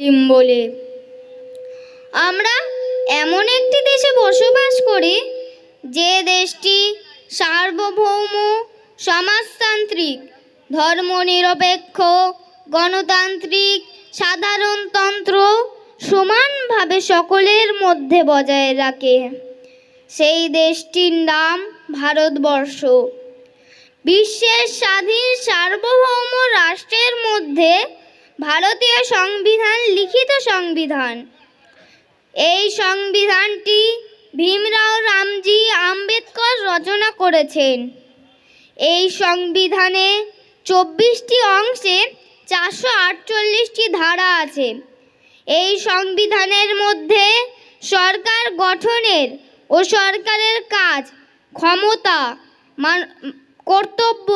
মুসলিম বলে। আমরা এমন একটি দেশে বসবাস করি, যে দেশটি সার্বভৌম, সমাজতান্ত্রিক, ধর্মনিরপেক্ষ, গণতান্ত্রিক, সাধারণতন্ত্র সমানভাবে সকলের মধ্যে বজায় রাখে। সেই দেশটির নাম ভারতবর্ষ। বিশ্বের স্বাধীন সার্বভৌম রাষ্ট্রের মধ্যে ভারতীয় সংবিধান, লিখিত সংবিধান। এই সংবিধানটি ভীমরাও রামজি আম্বেদকর রচনা করেছেন। এই সংবিধানে চব্বিশটি অংশে চারশো আটচল্লিশটি ধারা আছে। এই সংবিধানের মধ্যে সরকার গঠনের ও সরকারের কাজ, ক্ষমতা কর্তব্য,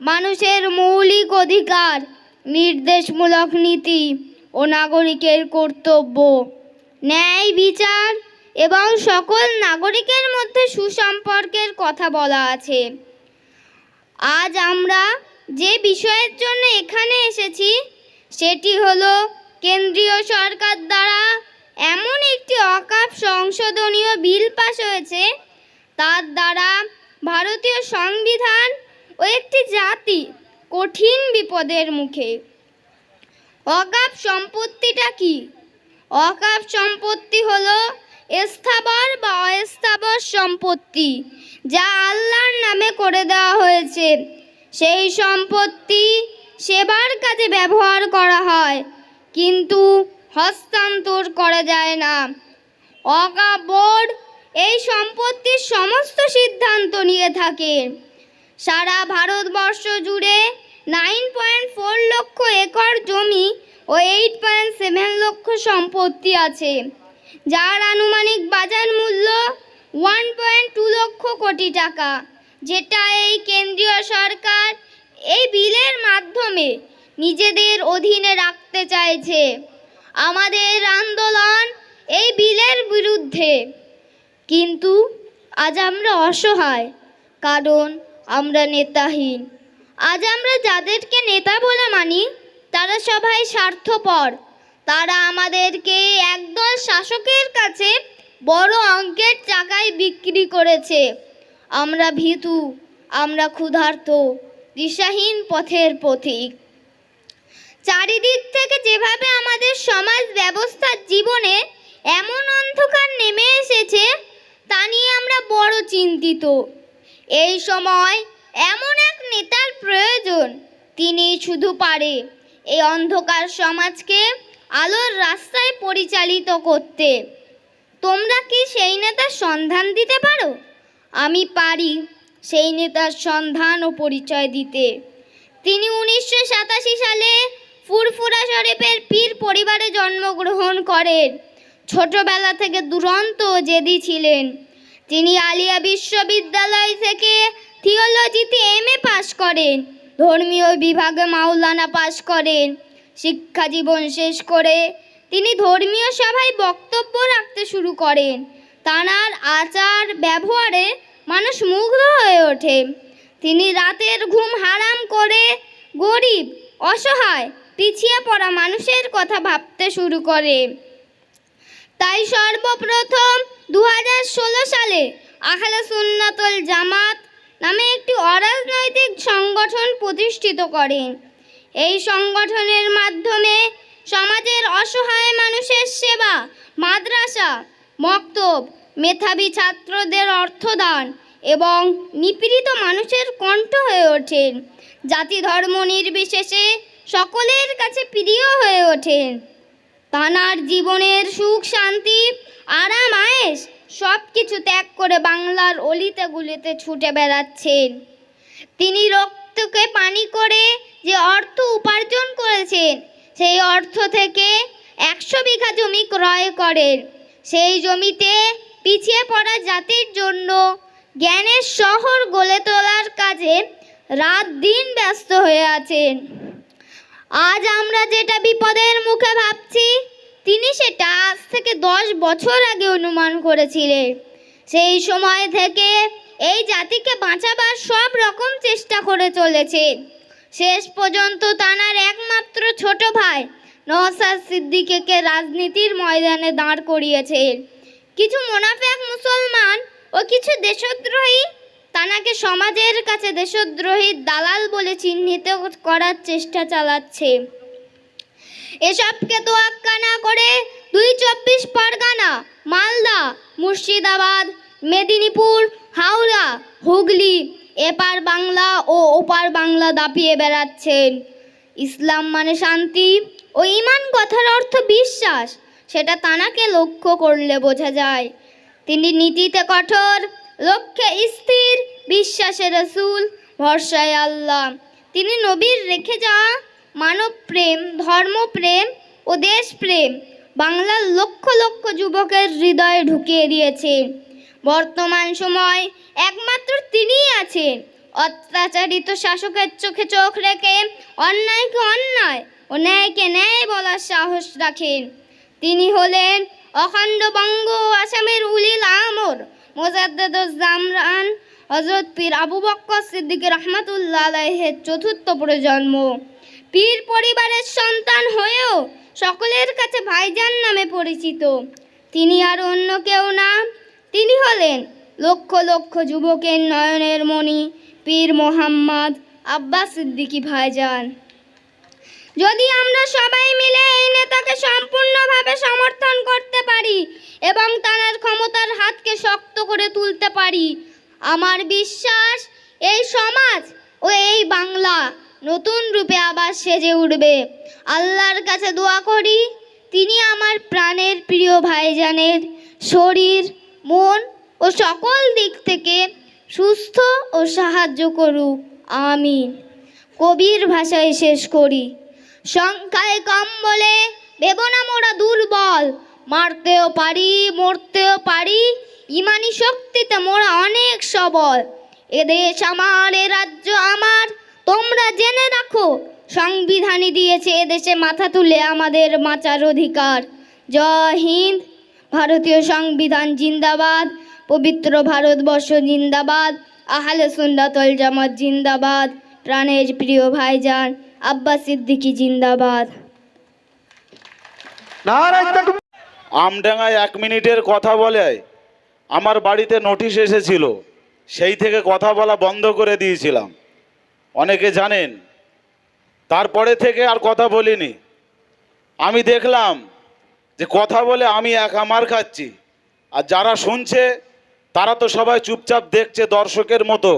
মানুষের মৌলিক অধিকার নির্দেশমূলক নীতি ও নাগরিকের কর্তব্য। ন্যায়, বিচার এবং সকল নাগরিকের মধ্যে সুসম্পর্কের কথা বলা আছে। আজ আমরা যে বিষয়ের জন্য এখানে এসেছি, সেটি হলো কেন্দ্রীয় সরকার দ্বারা এমন একটি অকাপ সংশোধনীয় বিল পাশ হয়েছে, তার দ্বারা ভারতীয় সংবিধান ও একটি জাতি কঠিন বিপদের মুখে। অকাপ সম্পত্তিটা কি? অকাপ সম্পত্তি হলো স্থাবর বা অস্থাবর সম্পত্তি যা আল্লাহর নামে করে দেওয়া হয়েছে। সেই সম্পত্তি সেবার কাজে ব্যবহার করা হয়, কিন্তু হস্তান্তর করা যায় না। অকাপ বোর্ড এই সম্পত্তির সমস্ত সিদ্ধান্ত নিয়ে থাকে। সারা ভারতবর্ষ জুড়ে nine point four lakh acre জমি ও এইট পয়েন্ট সেভেন লক্ষ সম্পত্তি আছে, যার আনুমানিক বাজার মূল্য one point two lakh crore টাকা, যেটা এই কেন্দ্রীয় সরকার এই বিলের মাধ্যমে নিজেদের অধীনে রাখতে চাইছে। আমাদের আন্দোলন এই বিলের বিরুদ্ধে। কিন্তু আজ আমরা অসহায়, কারণ আমরা নেতাহীন। আজ আমরা যাদেরকে নেতা বলে মানি, তারা সবাই স্বার্থপর। তারা আমাদেরকে একদল শাসকের কাছে বড় অঙ্কের টাকায় বিক্রি করেছে। আমরা ভীতু, আমরা ক্ষুধার্ত, দিশাহীন পথের পথিক চারিদিক থেকে যেভাবে আমাদের সমাজ ব্যবস্থার জীবনে এমন অন্ধকার নেমে এসেছে, তা নিয়ে আমরা বড় চিন্তিত। এই সময় এমন এক নেতার প্রয়োজন, তিনি শুধু পারে। এই অন্ধকার সমাজকে আলোর রাস্তায় পরিচালিত করতে। তোমরা কি সেই নেতার সন্ধান দিতে পারো? আমি পারি সেই নেতার সন্ধান ও পরিচয় দিতে। তিনি উনিশশো সাতাশি সালে ফুরফুরা শরীফের পীর পরিবারে জন্মগ্রহণ করেন। ছোটবেলা থেকে দুরন্ত জেদি ছিলেন। তিনি আলিয়া বিশ্ববিদ্যালয় থেকে থিওলজিতে এম এ পাশ করেন। ধর্মীয় বিভাগে মাওলানা পাশ করেন। শিক্ষা জীবন শেষ করে তিনি ধর্মীয় সভায় বক্তব্য রাখতে শুরু করেন। তানার আচার ব্যবহারে মানুষ মুগ্ধ হয়ে ওঠে। তিনি রাতের ঘুম হারাম করে গরিব, অসহায়, পিছিয়ে পড়া মানুষের কথা ভাবতে শুরু করে। তাই সর্বপ্রথম দু হাজার ষোলো সালে আহলে সুন্নাতুল জামাত নামে একটি অরাজনৈতিক সংগঠন প্রতিষ্ঠিত করেন। এই সংগঠনের মাধ্যমে সমাজের অসহায় মানুষের সেবা, মাদ্রাসা, মক্তব, মেধাবী ছাত্রদের অর্থদান এবং নিপীড়িত মানুষের কণ্ঠ হয়ে ওঠেন। জাতি ধর্ম নির্বিশেষে সকলের কাছে প্রিয় হয়ে ওঠেন। তানার জীবনের সুখ, শান্তি, আরাম আয়েস সব কিছু ত্যাগ করে বাংলার অলিতে গুলিতে ছুটে বেড়াচ্ছেন। তিনি রক্তকে পানি করে যে অর্থ উপার্জন করেছেন, সেই অর্থ থেকে একশো বিঘা জমি ক্রয় করেন। সেই জমিতে পিছিয়ে পড়া জাতির জন্য জ্ঞানের শহর গড়ে তোলার কাজে রাত দিন ব্যস্ত হয়ে আছেন। আজ আমরা যেটা বিপদের মুখে ভাবছি, তিনি থেকে দশ বছর আগে অনুমান করেছিলেন সেই সময় থেকে এই জাতিকে বাঁচাবার সব রকম চেষ্টা করে চলেছে। শেষ পর্যন্ত তানার একমাত্র ছোট ভাই নওসাদ সিদ্দিকীকে রাজনীতির ময়দানে দাঁড় করিয়েছেন কিছু মোনাফেক মুসলমান ও কিছু দেশদ্রোহী তানাকে সমাজের কাছে দেশদ্রোহীর দালাল বলে চিহ্নিত করার চেষ্টা চালাচ্ছে। এসবকে তোয়াক্কা না করে দুই চব্বিশ পরগনা, মালদা, মুর্শিদাবাদ, মেদিনীপুর, হাওড়া, হুগলি, এপার বাংলা ও ওপার বাংলা দাপিয়ে বেড়াচ্ছেন। ইসলাম মানে শান্তি ও ইমান কথার অর্থ বিশ্বাস, সেটা তানাকে লক্ষ্য করলে বোঝা যায়। তিনি নীতিতে কঠোর, লক্ষ্যে স্থির, বিশ্বাসে রসুল, ভরসায় আল্লাহ। তিনি নবীর রেখে যাওয়া মানব প্রেম ধর্মপ্রেম ও দেশপ্রেম বাংলার লক্ষ লক্ষ যুবকের হৃদয়ে ঢুকিয়ে দিয়েছে। বর্তমান সময় একমাত্র তিনিই আছেন। অত্যাচারিত শাসকের চোখে চোখ রেখে অন্যায়কে অন্যায় ও ন্যায়কে ন্যায় বলার সাহস রাখেন। তিনি হলেন অখণ্ড বঙ্গ আসামের উলিল আমর মোজাদ্দেদুজ্জামরান হজরত পীর আবু বক্কর সিদ্দিক রহমাতুল্লাহ চতুর্থ প্রজন্ম। পীর পরিবারের সন্তান হয়েও সকলের কাছে ভাইজান নামে পরিচিত। তিনি আর অন্য কেউ না। তিনি হলেন লক্ষ লক্ষ যুবকের নয়নের মণি, পীর মোহাম্মদ আব্বাস সিদ্দিকী ভাইজান। যদি আমরা সবাই মিলে এই নেতাকে সম্পূর্ণভাবে সমর্থন করতে পারি এবং তার ক্ষমতার হাতকে শক্ত করে তুলতে পারি, আমার বিশ্বাস এই সমাজ ও এই বাংলা নতুন রূপে আবার সেজে উঠবে। আল্লাহর কাছে দোয়া করি, তিনি আমার প্রাণের প্রিয় ভাইজানের শরীর, মন ও সকল দিক থেকে সুস্থ ও সাহায্য করুক। আমিন। কবির ভাষায় শেষ করি। সংখ্যায় কম বলে ভেবো না মোরা দুর্বল, মারতেও পারি, মরতেও পারি, ইমানি শক্তিতে মোরা অনেক সবল। এদেশ আমার, এ রাজ্য আমার তোমরা জেনে রাখো সংবিধানই দিয়েছে এদেশে মাথা তুলে আমাদের বাঁচার অধিকার। জয় হিন্দ। ভারতীয় সংবিধান জিন্দাবাদ। পবিত্র ভারতবর্ষ জিন্দাবাদ। আহলে সুন্নাতল জামাত জিন্দাবাদ। প্রাণের প্রিয় ভাইজান আব্বাস সিদ্দিকী জিন্দাবাদ। আমডাঙ্গায় এক মিনিটের কথা বলে আমার বাড়িতে নোটিশ এসেছিল। সেই থেকে কথা বলা বন্ধ করে দিয়েছিলাম। অনেকে জানেন, তারপরে থেকে আর কথা বলিনি। আমি দেখলাম যে কথা বলে আমি একা মার খাচ্ছি। আর যারা শুনছে, তারা তো সবাই চুপচাপ দেখছে দর্শকের মতো।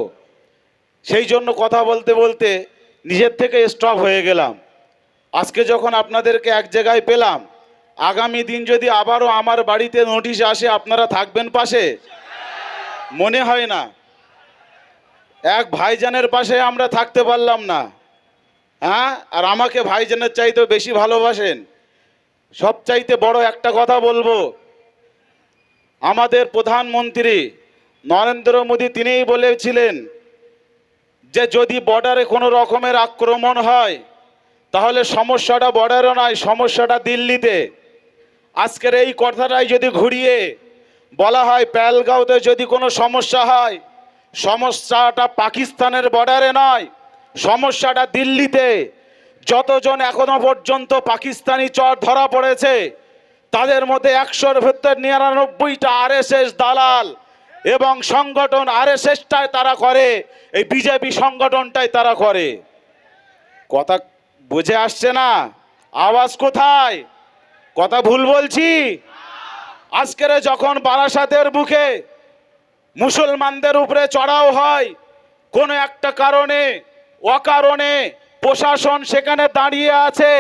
সেই জন্য কথা বলতে বলতে নিজের থেকে স্টপ হয়ে গেলাম। আজকে যখন আপনাদেরকে এক জায়গায় পেলাম, আগামী দিন যদি আবারও আমার বাড়িতে নোটিশ আসে, আপনারা থাকবেন পাশে? মনে হয় না। এক ভাইজানের পাশে আমরা থাকতে পারলাম না। হ্যাঁ? আর আমাকে ভাইজানের চাইতেও বেশি ভালোবাসেন। সবচাইতে বড় একটা কথা বলব। আমাদের প্রধানমন্ত্রী নরেন্দ্র মোদী তিনিই বলেছিলেন যে, যদি বর্ডারে কোনো রকমের আক্রমণ হয়, তাহলে সমস্যাটা বর্ডারও নয়, সমস্যাটা দিল্লিতে। আজকের এই কথাটাই যদি ঘুরিয়ে বলা হয় প্যালগাঁওতে যদি কোনো সমস্যা হয় সমস্যাটা পাকিস্তানের বর্ডারে নয়, সমস্যাটা দিল্লিতে। যতজন এখনও পর্যন্ত পাকিস্তানি চর ধরা পড়েছে, তাদের মধ্যে একশোর ভেতর নিরানব্বইটা আরএসএস দালাল এবং সংগঠন আর আরএসএসটাই তারা করে, এই বিজেপি সংগঠনটাই তারা করে। কথা বুঝে আসছে না? আওয়াজ কোথায়? কথা ভুল বলছি? আজকের যখন বারাসাতের বুকে মুসলমানদের উপরে চড়াও হয়। কোনো একটা কারণে, অকারণে প্রশাসন সেখানে দাঁড়িয়ে আছে।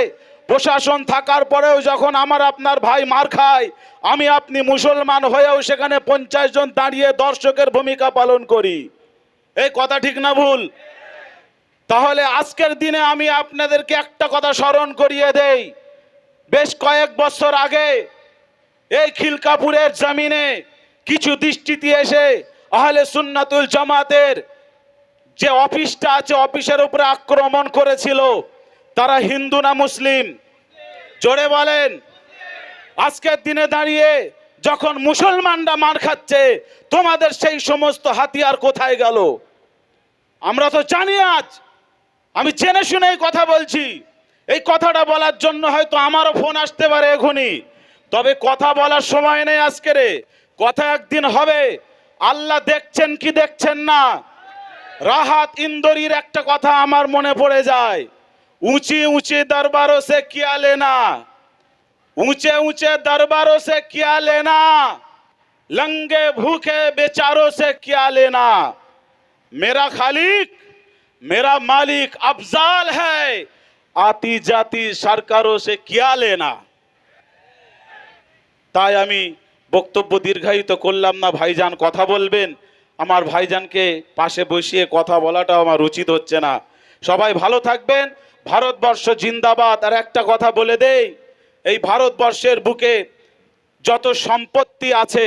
প্রশাসন থাকার পরেও যখন আমার আপনার ভাই মার খায়, আমি আপনি মুসলমান হয়েও সেখানে পঞ্চাশ জন দাঁড়িয়ে দর্শকের ভূমিকা পালন করি। এই কথা ঠিক না ভুল? তাহলে আজকের দিনে আমি আপনাদেরকে একটা কথা স্মরণ করিয়ে দেই। বেশ কয়েক বছর আগে এই খিলকাপুরের জমিনে কিছু দৃষ্টিতে এসে আহলে সুন্নাতুল জামাতের যে অফিসটা আছে, অফিসের উপরে আক্রমণ করেছিল, তারা হিন্দু না মুসলিম? জোরে বলেন। আজকের দিনে দাঁড়িয়ে যখন মুসলমানরা মার খাচ্ছে, তোমাদের সেই সমস্ত হাতিয়ার কোথায় গেল? আমরা তো জানি আজ। আমি জেনে শুনে কথা বলছি। এই কথাটা বলার জন্য হয়তো আমারও ফোন আসতে পারে এখনই। তবে কথা বলার সময় নেই আজকে রে কথা একদিন হবে আল্লাহ দেখছেন কি দেখছেন না রাহাত ইন্দরির একটা কথা আমার মনে পড়ে যায় উঁচি উঁচি দরবারও সে কিয়া লেনা ऊंचे ऊंचे दरबारों से क्या लेना लंगे भूखे बेचारों से क्या लेना मेरा खालिक मेरा मालिक अफजाल है आती जाती सरकारों से क्या लेना তাই আমি বক্তব্য দীর্ঘায়িত করলাম না, ভাইজান কথা বলবেন। আমার ভাইজানকে পাশে বসিয়ে কথা বলাটাও আমার উচিত হচ্ছে না। সবাই ভালো থাকবেন, ভারতবর্ষ জিন্দাবাদ। আর একটা কথা বলে দেই, এই ভারতবর্ষের বুকে যত সম্পত্তি আছে,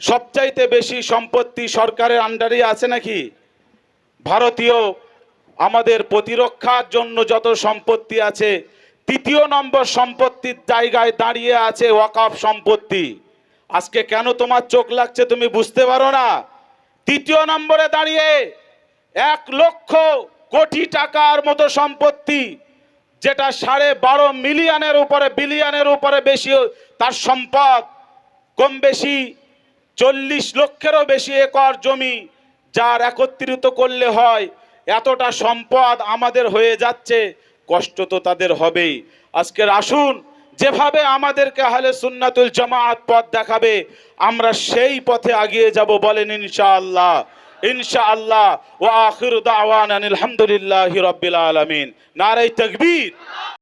সবচাইতে বেশি সম্পত্তি সরকারের আন্ডারে আছে নাকি? ভারতীয় আমাদের প্রতিরক্ষার জন্য যত সম্পত্তি আছে, তৃতীয় নম্বর সম্পত্তির জায়গায় দাঁড়িয়ে আছে ওয়াকাফ সম্পত্তি। আজকে কেন তোমার চোখ লাগছে তুমি বুঝতে পারো না? তৃতীয় নম্বরে দাঁড়িয়ে এক লক্ষ কোটি টাকার মতো সম্পত্তি, যেটা সাড়ে বারো মিলিয়নের উপরে, বিলিয়নের উপরে বেশি, তার সম্পদ কম বেশি, চল্লিশ লক্ষেরও বেশি একর জমি যার একত্রিত করলে হয়, এতটা সম্পদ আমাদের হয়ে যাচ্ছে, কষ্ট তো তাদের হবেই। আজকের আসুন যেভাবে আমাদেরকে হলে সুন্নাতুল জামাত পথ দেখাবে, আমরা সেই পথে আগিয়ে যাব বলেন ইনশাআল্লাহ। ইনশাআল্লাহ। ওয়া আখির দাওয়ানা আলহামদুলিল্লাহি রাব্বিল আলামিন। নারাই তাকবীর।